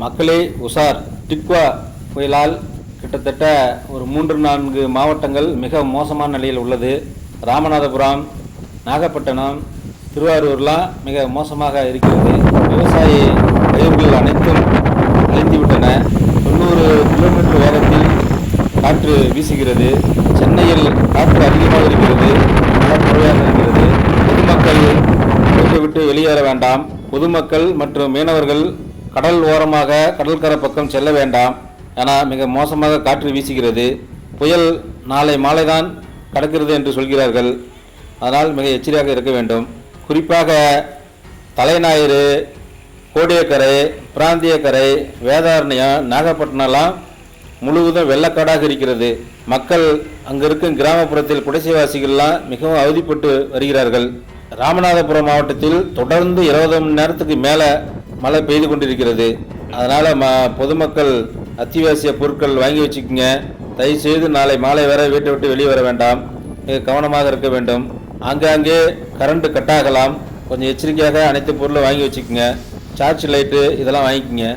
மக்களே உஷார் டிக்வா புயலால் கிட்டத்தட்ட ஒரு மூன்று நான்கு மாவட்டங்கள் மிக மோசமான நிலையில் உள்ளது. ராமநாதபுரம் நாகப்பட்டினம் திருவாரூர்லாம் மிக மோசமாக இருக்கிறது. விவசாய பயிர்கள் அனைத்தும் அழிந்துவிட்டன. தொண்ணூறு கிலோமீட்டர் வேகத்தில் காற்று வீசுகிறது. சென்னையில் காற்று அதிகமாக இருக்கிறது. மழை குறைவாக இருக்கிறது. பொதுமக்கள் வீட்டை விட்டு வெளியேற வேண்டாம். பொதுமக்கள் மற்றும் மீனவர்கள் கடல் ஓரமாக கடற்கரை பக்கம் செல்ல வேண்டாம். என மிக மோசமாக காற்று வீசுகிறது. புயல் நாளை மாலைதான் கடக்கிறது என்று சொல்கிறார்கள். அதனால் மிக எச்சரியாக இருக்க வேண்டும். குறிப்பாக தலைஞாயிறு கோடியக்கரை பிராந்தியக்கரை வேதாரண்யம் நாகப்பட்டினம்லாம் முழுவதும் வெள்ளக்காடாக இருக்கிறது. மக்கள் அங்கு இருக்கும் கிராமப்புறத்தில் குடிசைவாசிகள்லாம் மிகவும் அவதிப்பட்டு வருகிறார்கள். ராமநாதபுரம் மாவட்டத்தில் தொடர்ந்து இருபது மணி நேரத்துக்கு மேலே மழை பெய்து கொண்டிருக்கிறது. அதனால் ம பொதுமக்கள் அத்தியாவசிய பொருட்கள் வாங்கி வச்சுக்கோங்க. தயவுசெய்து நாளை மாலை வரை வீட்டை விட்டு வெளியே வர வேண்டாம். கவனமாக இருக்க வேண்டும். ஆங்காங்கே கரண்ட் ஆகலாம். கொஞ்சம் எச்சரிக்கையாக அனைத்து பொருளும் வாங்கி வச்சுக்கோங்க. சார்ஜ் லைட்டு இதெல்லாம் வாங்கிக்கோங்க.